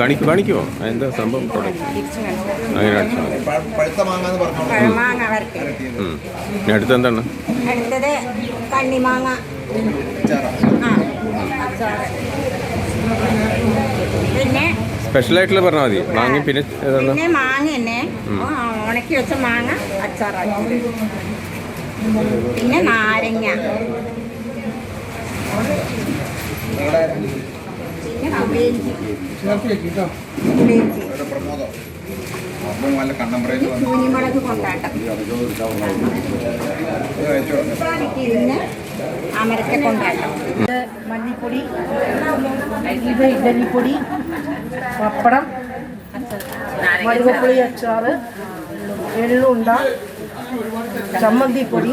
കാണിക്കൂ കാണിക്കുമോ എന്താ സംഭവം? തുടങ്ങി. അങ്ങനെ കാണിച്ചാൽ അടുത്ത് എന്താണ്? പിന്നെ സ്പെഷ്യലായിട്ടുള്ള പറഞ്ഞാൽ മതി. മാങ്ങ പിന്നെ മാങ്ങ തന്നെ. ഉണക്കി വെച്ച മാങ്ങ അച്ചാറാക്കി പിന്നെ നാരങ്ങ. പിന്നെ കുഞ്ഞിമുളക് കൊണ്ടാട്ടം. ഇത്. പിന്നെ കൊണ്ടാട്ടം. ഇത് ഇഡലിപ്പൊടി പപ്പടം മരുവപ്പുളി അച്ചാറ് എള്ളുണ്ട ചമ്മന്തിപ്പൊടി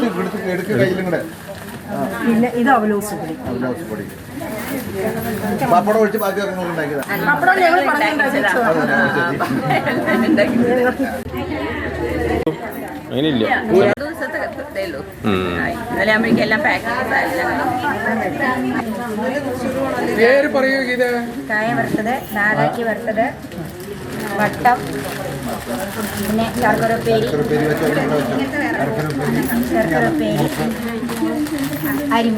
പിന്നെ ഇത് അവലോസ് പൊടി. അവലോസ് പൊടി. പപ്പടം ഒഴിച്ച് ബാക്കിയൊക്കെ നിങ്ങൾ ഉണ്ടാക്കിയതാ. പപ്പടം ഞങ്ങൾ പറഞ്ഞുണ്ടാക്കിച്ചതാണ് അങ്ങനെയില്ല. പേര് പറയൂ ഇത് കായ വറുത്തത് നാലാക്കി വറുത്തത് വട്ടം പിന്നെ ശർക്കരപ്പേരി. ശർക്കരപ്പേരി പേര്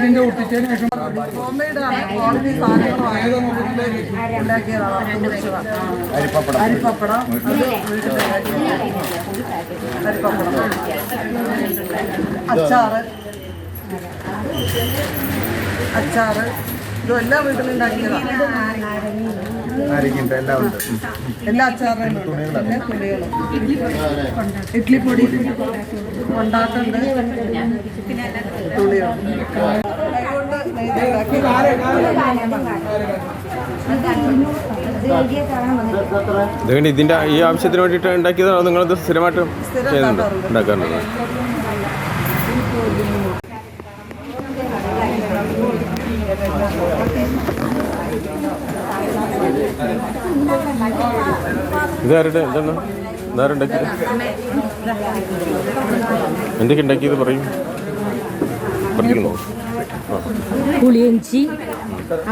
വെച്ചോ ശർക്കരപ്പേരി അരിമുറുക്ക് അരിപ്പപ്പടം. അരിപ്പപ്പടം. അരിപ്പപ്പടം. അച്ചാറ്. അച്ചാറ്. നാരങ്ങയുണ്ട് എല്ലാം ഉണ്ട്. പിന്നെ തുണികളും. ഇഡ്ലിപ്പൊടി കൊണ്ടാട്ടുണ്ട് ഇതിന്റെ ഈ ആവശ്യത്തിന് വേണ്ടിയിട്ട് ഉണ്ടാക്കിയതാണോ? നിങ്ങളത് സ്ഥിരമായിട്ട് ചെയ്യുന്നുണ്ട്? ഉണ്ടാക്കാറുണ്ട്? ഇതാരുടെ? എന്താണ്? ഇതാരുണ്ടാക്കിയത് എന്തൊക്കെ ഉണ്ടാക്കിയത് പറയും. പഠിക്കണോ പുളിയഞ്ചി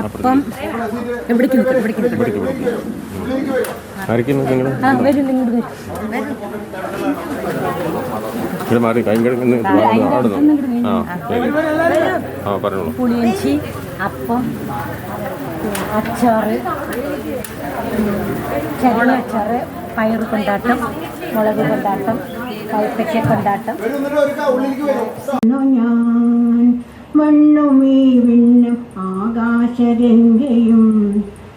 അപ്പം. എവിടേക്ക് നിങ്ങൾ? ഇവിടെ മാറി ആ ശരി. ആ പറഞ്ഞോളൂ. പുളിയഞ്ചി അപ്പം അച്ചാറ് ചെറിയ അച്ചാറ് പയർ കൊണ്ടാട്ടം മുളക് കൊണ്ടാട്ടം കൈപ്പയ്ക്ക കൊണ്ടാട്ടം. ഞാൻ മണ്ണുമീ വിണ്ണും ആകാശരംഗയും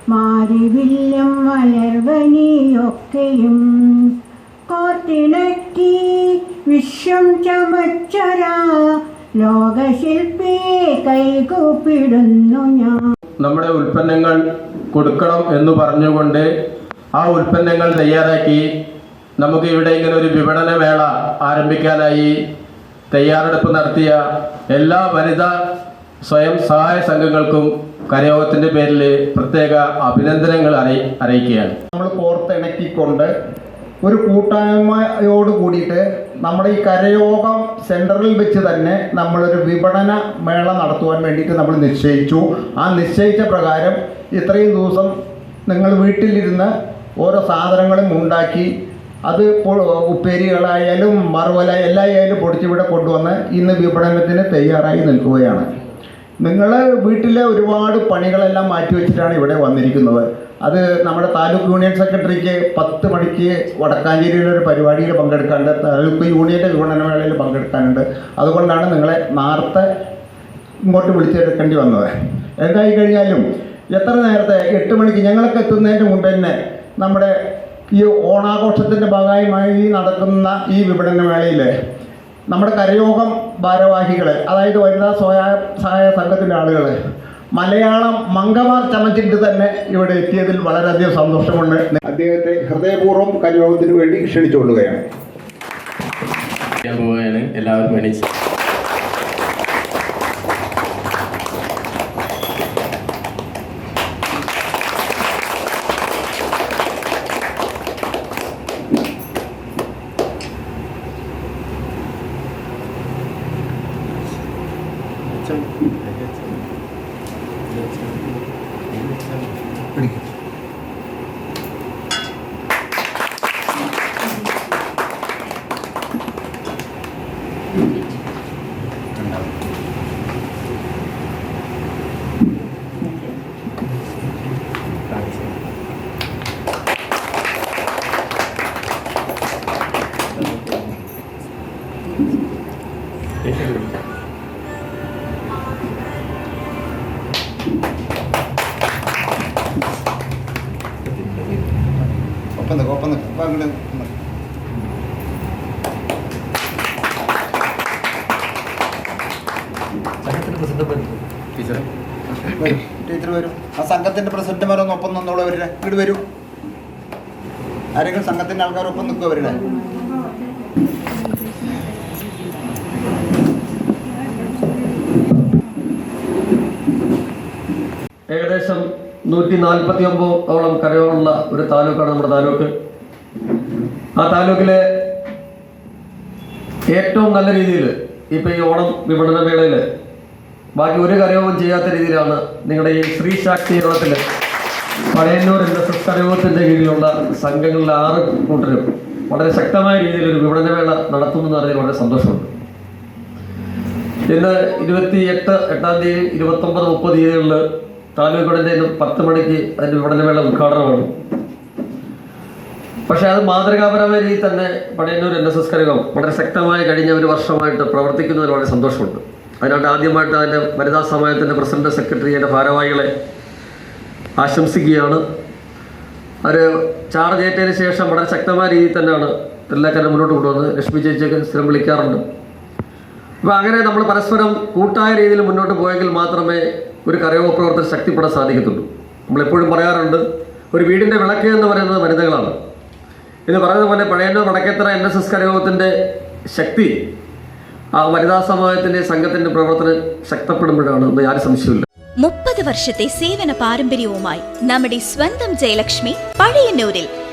മാരിവില്ലും വലർവനിയൊക്കെയും കോർത്തിണക്കി വിശ്വം ചമച്ചരാ കൈകൂപ്പിടുന്നു ഞാൻ. നമ്മുടെ ഉൽപ്പന്നങ്ങൾ കൊടുക്കണം എന്ന് പറഞ്ഞുകൊണ്ട് ആ ഉൽപ്പന്നങ്ങൾ തയ്യാറാക്കി നമുക്ക് ഇവിടെ ഇങ്ങനെ ഒരു വിപണന വേള ആരംഭിക്കാനായി തയ്യാറെടുപ്പ് നടത്തിയ എല്ലാ വനിതാ സ്വയം സഹായ സംഘങ്ങൾക്കും കരയോഗത്തിന്റെ പേരിൽ പ്രത്യേക അഭിനന്ദനങ്ങൾ അറിയി അറിയിക്കുകയാണ്. നമ്മൾ കോർത്തിണക്കിക്കൊണ്ട് ഒരു കൂട്ടായ്മയോട് കൂടിയിട്ട് നമ്മുടെ ഈ കരയോഗം സെന്ററിൽ വെച്ച് തന്നെ നമ്മളൊരു വിപണന മേള നടത്തുവാൻ വേണ്ടിയിട്ട് നമ്മൾ നിശ്ചയിച്ചു. ആ നിശ്ചയിച്ച പ്രകാരം ഇത്രയും ദിവസം നിങ്ങൾ വീട്ടിലിരുന്ന് ഓരോ സാധനങ്ങളും ഉണ്ടാക്കി അത് ഉപ്പേരികളായാലും മറുവല എല്ലായാലും പൊടിച്ചിവിടെ കൊണ്ടുവന്ന് ഇന്ന് വിപണനത്തിന് തയ്യാറായി നിൽക്കുകയാണ്. നിങ്ങൾ വീട്ടിലെ ഒരുപാട് പണികളെല്ലാം മാറ്റി വെച്ചിട്ടാണ് ഇവിടെ വന്നിരിക്കുന്നത്. അത് നമ്മുടെ താലൂക്ക് യൂണിയൻ സെക്രട്ടറിക്ക് പത്ത് മണിക്ക് വടക്കാഞ്ചേരിയിലെ ഒരു പരിപാടിയിൽ പങ്കെടുക്കാനുണ്ട്. താലൂക്ക് യൂണിയന്റെ വിപണനമേളയിൽ പങ്കെടുക്കാനുണ്ട്. അതുകൊണ്ടാണ് നിങ്ങളെ നേരത്തെ ഇങ്ങോട്ട് വിളിച്ചെടുക്കേണ്ടി വന്നത്. എന്തായി കഴിഞ്ഞാലും എത്ര നേരത്തെ? എട്ട് മണിക്ക് ഞങ്ങളൊക്കെ എത്തുന്നതിന്റെ മുമ്പ് തന്നെ നമ്മുടെ ഈ ഓണാഘോഷത്തിന്റെ ഭാഗമായി നടക്കുന്ന ഈ വിപണനമേളയിൽ നമ്മുടെ കരയോഗം ഭാരവാഹികൾ അതായത് വനിതാ സ്വയ സഹായ സംഘത്തിന്റെ ആളുകൾ മലയാളം മംഗമാർ ചമച്ചിട്ട് തന്നെ ഇവിടെ എത്തിയതിൽ വളരെയധികം സന്തോഷമുണ്ട്. അദ്ദേഹത്തെ ഹൃദയപൂർവം കരയോഗത്തിന് വേണ്ടി ക്ഷണിച്ചുകൊള്ളുകയാണ്. ഞാൻ പോവുകയാണ്. എല്ലാവരും എണീച്ച് ഒപ്പം നിൽക്കും ഒപ്പം നിൽക്കും ഇപ്പം അങ്ങോട്ട് ടീച്ചർ വരും. ആ സംഘത്തിന്റെ പ്രസിഡന്റുമാരൊന്നും ഒപ്പം നിന്നോളൂ അവരുടെ ഇങ്ങോട്ട് വരൂ. ആരെങ്കിലും സംഘത്തിന്റെ ആൾക്കാരൊപ്പം നിൽക്കും അവരുടെ ഏകദേശം നൂറ്റി നാൽപ്പത്തി ഒമ്പതോളം കരയോളമുള്ള ഒരു താലൂക്കാണ് നമ്മുടെ താലൂക്ക്. ആ താലൂക്കിലെ ഏറ്റവും നല്ല രീതിയിൽ ഇപ്പം ഈ ഓണം വിപണന മേളയിൽ ബാക്കി ഒരു കരയവും ചെയ്യാത്ത രീതിയിലാണ് നിങ്ങളുടെ ഈ സ്ത്രീ ശാക്തി കേരളത്തിൽ പഴയന്നൂർ എന്ന എസ് എസ് കരയോഗത്തിന്റെ കീഴിലുള്ള സംഘങ്ങളിലെ ആറ് കൂട്ടരും വളരെ ശക്തമായ രീതിയിൽ ഒരു വിപണനമേള നടത്തുമെന്ന് അറിയാൻ വളരെ സന്തോഷമുണ്ട്. ഇന്ന് ഇരുപത്തി എട്ട് എട്ടാം തീയതി ഇരുപത്തൊമ്പത് മുപ്പത് തീയതികളിൽ താലൂക്കുകളിന്റെ ഇന്ന് പത്ത് മണിക്ക് അതിന്റെ വിപണനമേള ഉദ്ഘാടനമാണ് പക്ഷെ അത് മാതൃകാപരമായ രീതിയിൽ തന്നെ പടയന്നൂർ എൻ എസ് എസ് കരകം വളരെ ശക്തമായി കഴിഞ്ഞ ഒരു വർഷമായിട്ട് പ്രവർത്തിക്കുന്നതിൽ വളരെ സന്തോഷമുണ്ട്. അതിനായിട്ട് ആദ്യമായിട്ട് അതിന്റെ വനിതാ സമയത്തിന്റെ പ്രസിഡന്റ് സെക്രട്ടറി അതിന്റെ ഭാരവാഹികളെ ആശംസിക്കുകയാണ്. അവർ ചാർജ് ഏറ്റതിന് ശേഷം വളരെ ശക്തമായ രീതിയിൽ തന്നെയാണ് എല്ലാ കാര്യം മുന്നോട്ട് കൊണ്ടുവന്നത്. ലക്ഷ്മി ചേച്ചിയൊക്കെ സ്ഥിരം വിളിക്കാറുണ്ട്. അപ്പോൾ അങ്ങനെ നമ്മൾ പരസ്പരം കൂട്ടായ രീതിയിൽ മുന്നോട്ട് പോയെങ്കിൽ മാത്രമേ ഒരു കരയോഗ പ്രവർത്തനം ശക്തിപ്പെടാൻ സാധിക്കത്തുള്ളൂ. നമ്മളെപ്പോഴും പറയാറുണ്ട് ഒരു വീടിന്റെ വിളക്ക് എന്ന് പറയുന്നത് വനിതകളാണ്. എന്ന് പറയുന്ന പോലെ Pazhayannur Vadakkethara N S S കരയോഗത്തിന്റെ ശക്തി ആ വനിതാ സമാജത്തിന്റെ സംഘത്തിന്റെ പ്രവർത്തനം ശക്തപ്പെടുമ്പോഴാണ് എന്ന് യാതൊരു സംശയമില്ല മുപ്പത് വർഷത്തെ സേവന പാരമ്പര്യവുമായി നമ്മുടെ സ്വന്തം ജയലക്ഷ്മി പഴയന്നൂരിൽ